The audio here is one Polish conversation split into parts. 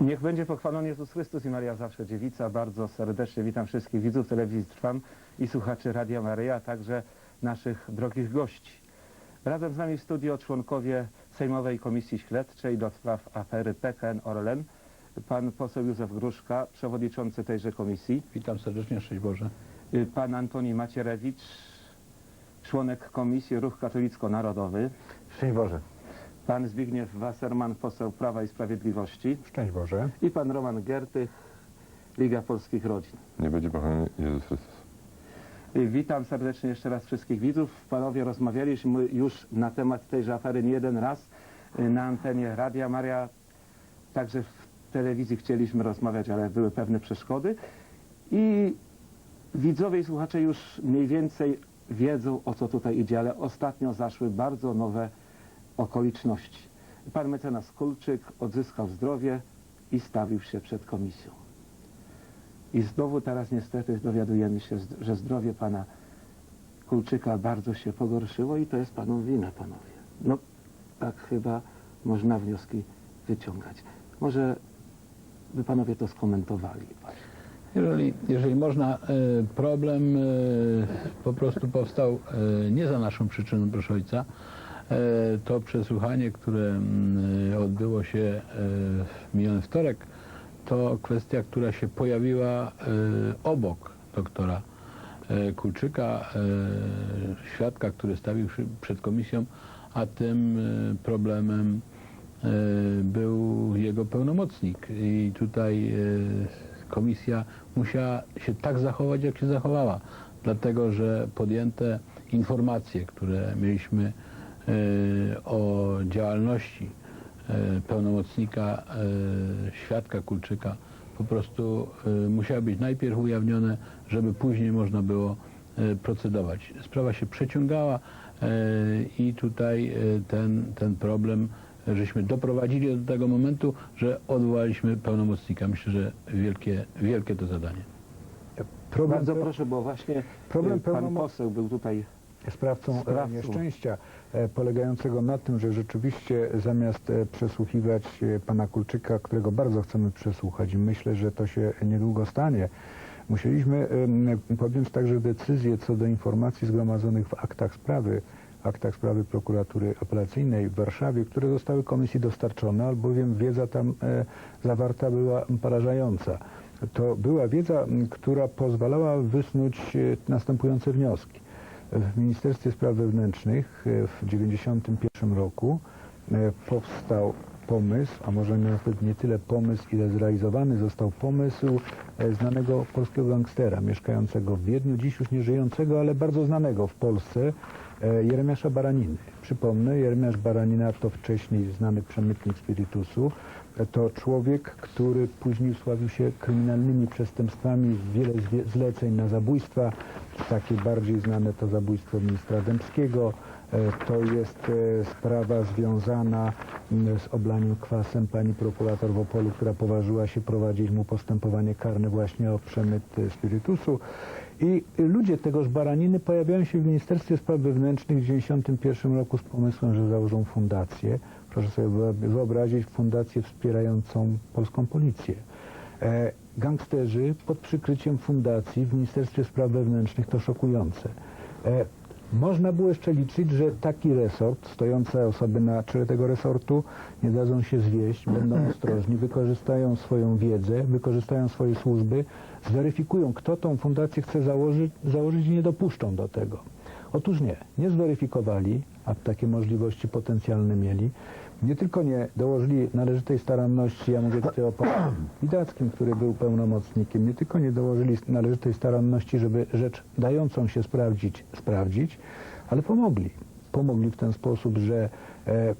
Niech będzie pochwalony Jezus Chrystus i Maria Zawsze Dziewica. Bardzo serdecznie witam wszystkich widzów telewizji Trwam i słuchaczy Radia Maryja, a także naszych drogich gości. Razem z nami w studio członkowie Sejmowej Komisji Śledczej do spraw afery PKN Orlen, pan poseł Józef Gruszka, przewodniczący tejże komisji, Witam serdecznie, szczęść Boże. y, pan Antoni Macierewicz, członek Komisji Ruch Katolicko-Narodowy, Szczęść Boże. Pan Zbigniew Wasserman, poseł Prawa i Sprawiedliwości Szczęść Boże. i pan Roman Giertych, Liga Polskich Rodzin. Nie będzie pochwalony Jezus Chrystus. Y, Witam serdecznie jeszcze raz wszystkich widzów. Panowie, rozmawialiśmy już na temat tejże afery nie jeden raz y, na antenie Radia Maria. Także w telewizji chcieliśmy rozmawiać, ale były pewne przeszkody. I widzowie i słuchacze już mniej więcej wiedzą, o co tutaj idzie, ale ostatnio zaszły bardzo nowe okoliczności. Pan mecenas Kulczyk odzyskał zdrowie i stawił się przed komisją. I znowu teraz niestety dowiadujemy się, że zdrowie pana Kulczyka bardzo się pogorszyło i to jest panu wina, panowie. No, tak chyba można wnioski wyciągać. Może by panowie to skomentowali. Jeżeli, jeżeli można, e, problem e, po prostu powstał e, nie za naszą przyczyną, proszę ojca. E, To przesłuchanie, które mm, odbyło się e, w miniony wtorek, to kwestia, która się pojawiła e, obok doktora e, Kulczyka, e, świadka, który stawił przed komisją, a tym e, problemem e, był jego pełnomocnik. I tutaj e, komisja musiała się tak zachować, jak się zachowała, dlatego że podjęte informacje, które mieliśmy e, o działalności e, pełnomocnika e, świadka Kulczyka po prostu musiały być najpierw ujawnione, żeby później można było procedować. Sprawa się przeciągała i tutaj ten, ten problem żeśmy doprowadzili do tego momentu, że odwołaliśmy pełnomocnika. Myślę, że wielkie, wielkie to zadanie. Problem Bardzo proszę, bo właśnie Problem y, pan poseł był tutaj sprawcą, Sprawcą. e, nieszczęścia e, polegającego na tym, że rzeczywiście zamiast e, przesłuchiwać pana Kulczyka, którego bardzo chcemy przesłuchać i myślę, że to się niedługo stanie, musieliśmy podjąć także decyzję co do informacji zgromadzonych w aktach sprawy, aktach sprawy prokuratury apelacyjnej w Warszawie, które zostały komisji dostarczone, albowiem wiedza tam zawarta była porażająca. To była wiedza, która pozwalała wysnuć następujące wnioski. W Ministerstwie Spraw Wewnętrznych e, w 1991 roku e, powstał pomysł, a może nawet nie tyle pomysł, ile zrealizowany został pomysł e, znanego polskiego gangstera mieszkającego w Wiedniu, dziś już nie żyjącego, ale bardzo znanego w Polsce, Jeremiasza Baraniny. Przypomnę, Jeremiasz Baranina to wcześniej znany przemytnik spirytusu. E, To człowiek, który później sławił się kryminalnymi przestępstwami, wiele zleceń na zabójstwa. Takie bardziej znane to zabójstwo ministra Dębskiego. E, To jest e, sprawa związana z oblaniem kwasem pani prokurator w Opolu, która poważyła się prowadzić mu postępowanie karne właśnie o przemyt e, spirytusu. I ludzie tegoż baraniny pojawiają się w Ministerstwie Spraw Wewnętrznych w 1991 roku z pomysłem, że założą fundację. Proszę sobie wyob- wyobrazić fundację wspierającą polską policję. E, gangsterzy pod przykryciem fundacji w Ministerstwie Spraw Wewnętrznych to szokujące. E, można było jeszcze liczyć, że taki resort, stojące osoby na czele tego resortu nie dadzą się zwieść, będą ostrożni, wykorzystają swoją wiedzę, wykorzystają swoje służby, zweryfikują, kto tą fundację chce założyć, założyć i nie dopuszczą do tego. Otóż nie, nie zweryfikowali, a takie możliwości potencjalne mieli. Nie tylko nie dołożyli należytej staranności, ja mówię tutaj o panu Widackim, który był pełnomocnikiem, nie tylko nie dołożyli należytej staranności, żeby rzecz dającą się sprawdzić, sprawdzić, ale pomogli. Pomogli w ten sposób, że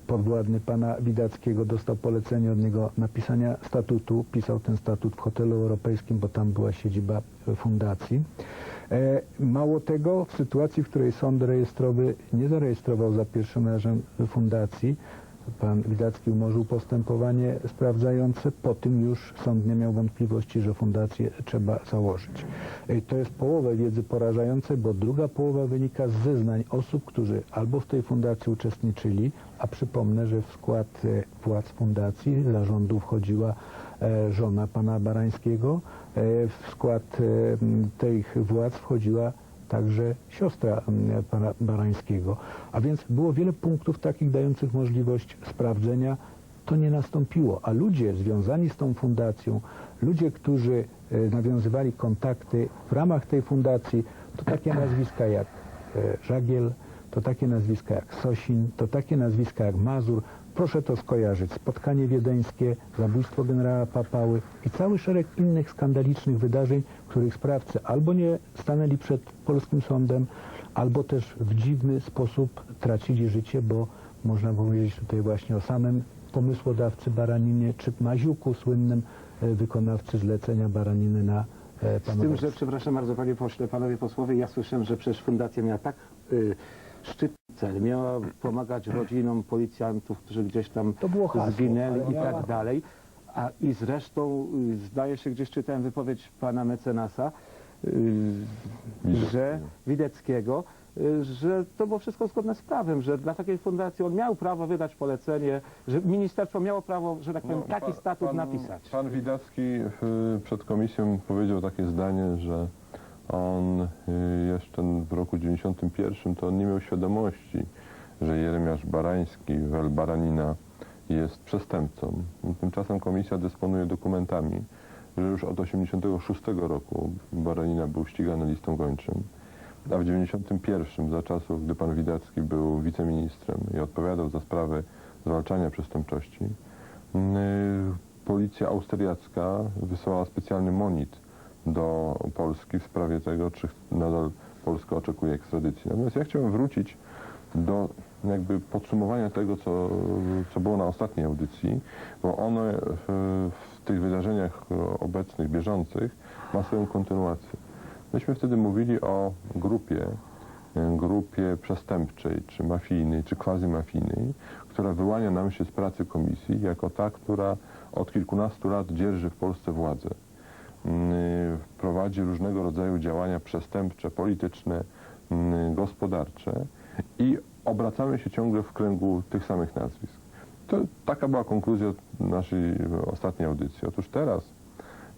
podwładny pana Widackiego dostał polecenie od niego napisania statutu, pisał ten statut w hotelu europejskim, bo tam była siedziba e, fundacji. E, Mało tego, w sytuacji, w której sąd rejestrowy nie zarejestrował za pierwszym razem fundacji, pan Widacki umorzył postępowanie sprawdzające, po tym już sąd nie miał wątpliwości, że fundację trzeba założyć. To jest połowa wiedzy porażającej, bo druga połowa wynika z zeznań osób, którzy albo w tej fundacji uczestniczyli, a przypomnę, że w skład e, władz fundacji zarządu wchodziła e, żona pana Barańskiego. E, W skład tych władz wchodziła także siostra m, pana Barańskiego. A więc było wiele punktów takich dających możliwość sprawdzenia. To nie nastąpiło, a ludzie związani z tą fundacją, ludzie, którzy e, nawiązywali kontakty w ramach tej fundacji, to takie nazwiska jak e, Żagiel, to takie nazwiska jak Sosin, to takie nazwiska jak Mazur. Proszę to skojarzyć. Spotkanie wiedeńskie, zabójstwo generała Papały i cały szereg innych skandalicznych wydarzeń, których sprawcy albo nie stanęli przed polskim sądem, albo też w dziwny sposób tracili życie, bo można powiedzieć tutaj właśnie o samym pomysłodawcy Baraninie, czy Maziuku, słynnym e, wykonawcy zlecenia Baraniny na e, Z pana tym, że przepraszam bardzo panie pośle, panowie posłowie, ja słyszałem, że przecież fundacja miała tak y, szczytny cel, miała pomagać rodzinom policjantów, którzy gdzieś tam To było hasło, zginęli ale i miała- tak dalej. A i zresztą y, zdaje się, gdzieś czytałem wypowiedź pana mecenasa, y, Wideckiego. że Wideckiego, y, że to było wszystko zgodne z prawem, że dla takiej fundacji on miał prawo wydać polecenie, że ministerstwo miało prawo, że tak powiem, No, taki pa- statut pan, napisać. Pan Widacki y, przed komisją powiedział takie zdanie, że on y, jeszcze w roku 91 to on nie miał świadomości, że Jeremiasz Barański, wel Baranina jest przestępcą. Tymczasem komisja dysponuje dokumentami, że już od 86 roku Baranina był ścigany listą gończym. A w 91 za czasów, gdy pan Widacki był wiceministrem i odpowiadał za sprawy zwalczania przestępczości, yy, policja austriacka wysłała specjalny monit do Polski w sprawie tego, czy nadal Polska oczekuje ekstradycji. Natomiast ja chciałem wrócić do jakby podsumowania tego, co, co było na ostatniej audycji, bo one w, w tych wydarzeniach obecnych, bieżących ma swoją kontynuację. Myśmy wtedy mówili o grupie, e, grupie przestępczej, czy mafijnej, czy quasi-mafijnej, która wyłania nam się z pracy komisji jako ta, która od kilkunastu lat dzierży w Polsce władzę. Mm, Prowadzi różnego rodzaju działania przestępcze, polityczne, mm, gospodarcze i obracamy się ciągle w kręgu tych samych nazwisk. To taka była konkluzja naszej ostatniej audycji. Otóż teraz,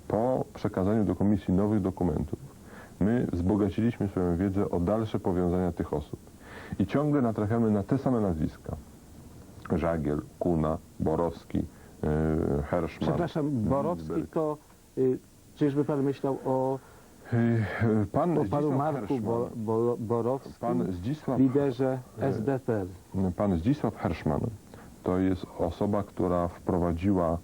po przekazaniu do komisji nowych dokumentów, my wzbogaciliśmy swoją wiedzę o dalsze powiązania tych osób. I ciągle natrafiamy na te same nazwiska. Żagiel, Kuna, Borowski, yy, Herszman. Przepraszam, Borowski to, y, czyżby pan myślał o, Pan o panu Zdzisław Marku Herszman, Bo, Bo, Borowskim, pan Zdzisław, liderze e, SDPR? pan Zdzisław Herszman to jest osoba, która wprowadziła,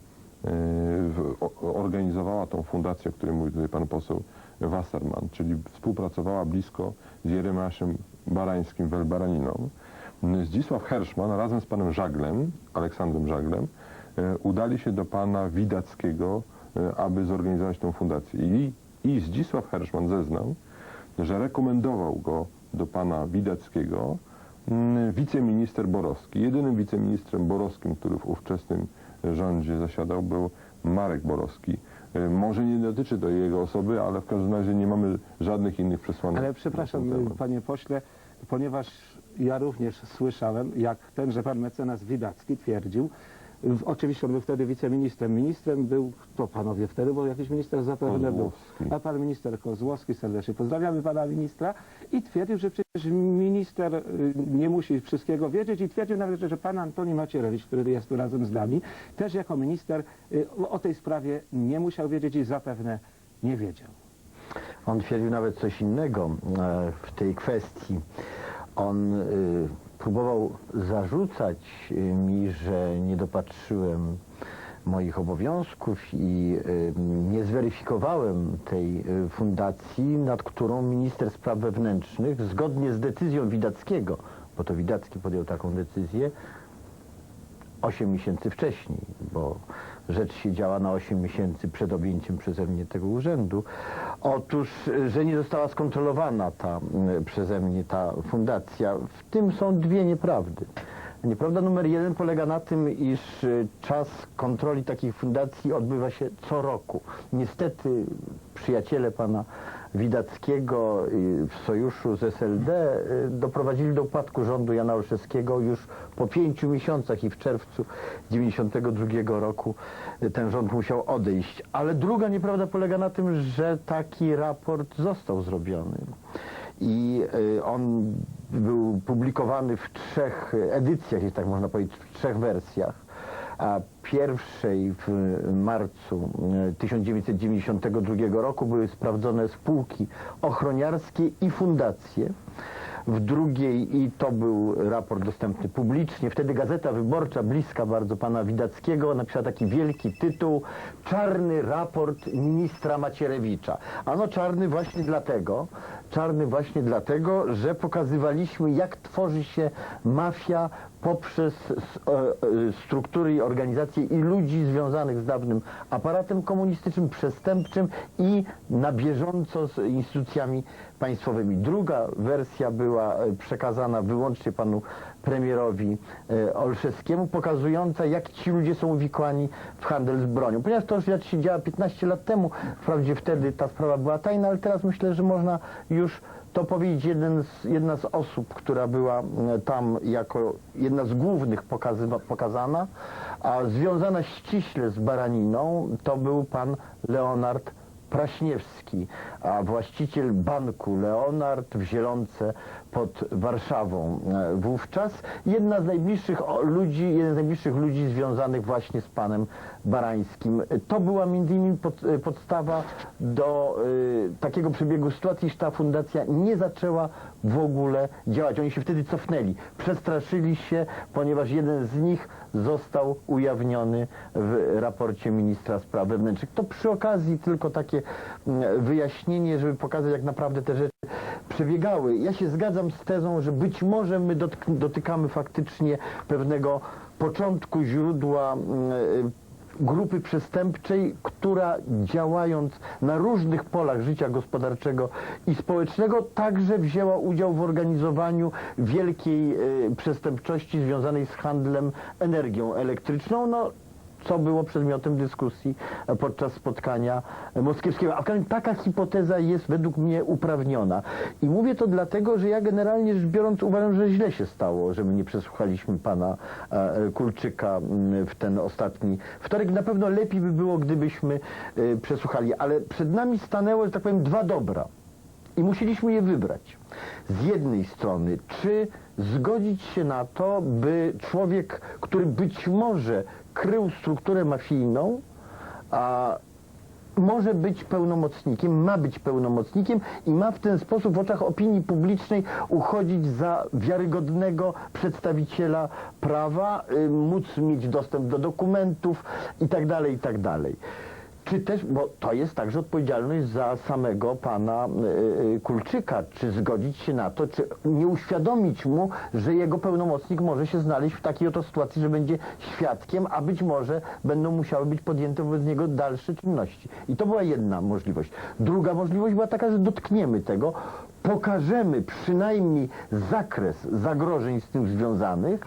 w, o, organizowała tą fundację, o której mówi tutaj pan poseł Wasserman, czyli współpracowała blisko z Jeremiaszem Barańskim, Welbaraniną. Zdzisław Herszman razem z panem Żaglem, Aleksandrem Żaglem, e, udali się do pana Widackiego, e, aby zorganizować tą fundację. I, I Zdzisław Herszman zeznał, że rekomendował go do pana Widackiego mm, wiceminister Borowski. Jedynym wiceministrem Borowskim, który w ówczesnym rządzie zasiadał, był Marek Borowski. E, Może nie dotyczy to jego osoby, ale w każdym razie nie mamy żadnych innych przesłanek. Ale przepraszam, panie pośle, ponieważ ja również słyszałem, jak tenże pan mecenas Widacki twierdził, oczywiście on był wtedy wiceministrem. Ministrem był, kto panowie wtedy, bo jakiś minister zapewne był. Kozłowski. A pan minister Kozłowski, serdecznie pozdrawiamy pana ministra. I twierdził, że przecież minister y, nie musi wszystkiego wiedzieć i twierdził nawet, że pan Antoni Macierewicz, który jest tu razem z nami, też jako minister y, o- o tej sprawie nie musiał wiedzieć i zapewne nie wiedział. On twierdził nawet coś innego e, w tej kwestii. On y, próbował zarzucać y, mi, że nie dopatrzyłem moich obowiązków i y, nie zweryfikowałem tej y, fundacji, nad którą minister spraw wewnętrznych, zgodnie z decyzją Widackiego, bo to Widacki podjął taką decyzję, 8 miesięcy wcześniej, bo rzecz się działa na 8 miesięcy przed objęciem przeze mnie tego urzędu. Otóż, że nie została skontrolowana ta przeze mnie ta fundacja. W tym są dwie nieprawdy. Nieprawda numer jeden polega na tym, iż y, czas kontroli takich fundacji odbywa się co roku. Niestety przyjaciele pana Widackiego y, w sojuszu z SLD y, doprowadzili do upadku rządu Jana Olszewskiego już po pięciu miesiącach i w czerwcu 92 roku ten rząd musiał odejść. Ale druga nieprawda polega na tym, że taki raport został zrobiony. I y, on był publikowany w trzech edycjach, jeśli tak można powiedzieć, w trzech wersjach. A pierwszej w marcu y, 1992 roku były sprawdzone spółki ochroniarskie i fundacje. W drugiej, i to był raport dostępny publicznie, wtedy Gazeta Wyborcza, bliska bardzo pana Widackiego, napisała taki wielki tytuł Czarny raport ministra Macierewicza. Ano czarny właśnie dlatego, czarny właśnie dlatego, że pokazywaliśmy jak tworzy się mafia poprzez e, e, struktury i organizacje i ludzi związanych z dawnym aparatem komunistycznym, przestępczym i na bieżąco z instytucjami państwowymi. Druga wersja była e, przekazana wyłącznie panu premierowi Olszewskiemu, pokazująca jak ci ludzie są uwikłani w handel z bronią. Ponieważ to już się działa 15 lat temu, wprawdzie wtedy ta sprawa była tajna, ale teraz myślę, że można już to powiedzieć jeden z, jedna z osób, która była e, tam jako jedna z głównych pokazywa, pokazana, a związana ściśle z Baraniną, to był pan Leonard Praśniewski, a właściciel banku Leonard w Zielonce pod Warszawą e, wówczas. Jedna z najbliższych ludzi, jeden z najbliższych ludzi związanych właśnie z panem Barańskim. To była między innymi pod, e, podstawa do e, takiego przebiegu sytuacji, że ta fundacja nie zaczęła w ogóle działać. Oni się wtedy cofnęli, przestraszyli się, ponieważ jeden z nich został ujawniony w raporcie ministra spraw wewnętrznych. To przy okazji tylko takie mm, wyjaśnienie, żeby pokazać jak naprawdę te rzeczy przebiegały. Ja się zgadzam z tezą, że być może my dotykamy faktycznie pewnego początku źródła mm, grupy przestępczej, która działając na różnych polach życia gospodarczego i społecznego także wzięła udział w organizowaniu wielkiej e, przestępczości związanej z handlem energią elektryczną. No, co było przedmiotem dyskusji e, podczas spotkania moskiewskiego. A w każdym taka hipoteza jest według mnie uprawniona. I mówię to dlatego, że ja generalnie rzecz biorąc uważam, że źle się stało, że my nie przesłuchaliśmy pana e, Kulczyka m, w ten ostatni wtorek. Na pewno lepiej by było, gdybyśmy e, przesłuchali, ale przed nami stanęło, że tak powiem, dwa dobra. I musieliśmy je wybrać. Z jednej strony, czy zgodzić się na to, by człowiek, który być może krył strukturę mafijną, a może być pełnomocnikiem, ma być pełnomocnikiem i ma w ten sposób w oczach opinii publicznej uchodzić za wiarygodnego przedstawiciela prawa, y, móc mieć dostęp do dokumentów i tak Czy też, bo to jest także odpowiedzialność za samego pana y, y, Kulczyka, czy zgodzić się na to, czy nie uświadomić mu, że jego pełnomocnik może się znaleźć w takiej oto sytuacji, że będzie świadkiem, a być może będą musiały być podjęte wobec niego dalsze czynności. I to była jedna możliwość. Druga możliwość była taka, że dotkniemy tego, pokażemy przynajmniej zakres zagrożeń z tym związanych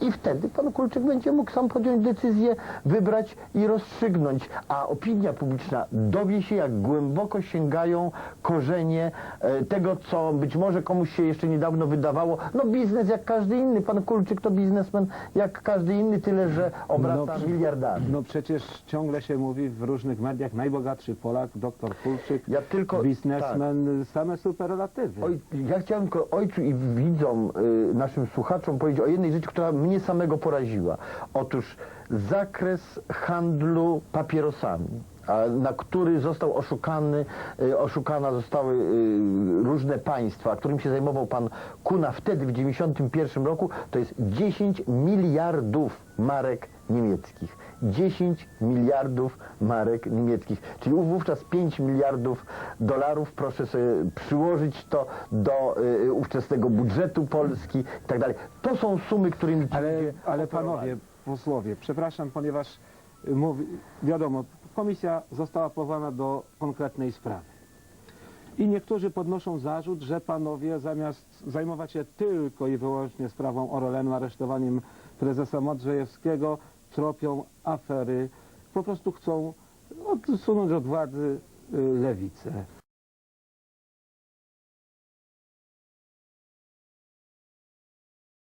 i wtedy pan Kulczyk będzie mógł sam podjąć decyzję, wybrać i rozstrzygnąć, a opinia publiczna dowie się, jak głęboko sięgają korzenie e, tego, co być może komuś się jeszcze niedawno wydawało. No biznes jak każdy inny, pan Kulczyk to biznesmen jak każdy inny, tyle że obraca No, miliardami. No przecież ciągle się mówi w różnych mediach, najbogatszy Polak, doktor Kulczyk, Ja tylko- biznesmen, same superlatywy. Oj, ja chciałem tylko ojcu i widzom, y, naszym słuchaczom powiedzieć o jednej rzeczy, która mnie samego poraziła. Otóż zakres handlu papierosami, na który został oszukany, y, oszukana zostały y, różne państwa, którym się zajmował pan Kuna wtedy w 1991 roku, to jest 10 miliardów marek niemieckich. 10 miliardów marek niemieckich, czyli wówczas 5 miliardów dolarów. Proszę sobie przyłożyć to do y, ówczesnego budżetu Polski i tak dalej. To są sumy, którymi Ale, ale panowie posłowie, przepraszam, ponieważ y, mówi, wiadomo, komisja została powołana do konkretnej sprawy. I niektórzy podnoszą zarzut, że panowie zamiast zajmować się tylko i wyłącznie sprawą Orlenu, aresztowaniem prezesa Modrzejewskiego, tropią afery, po prostu chcą odsunąć od władzy y, lewicę.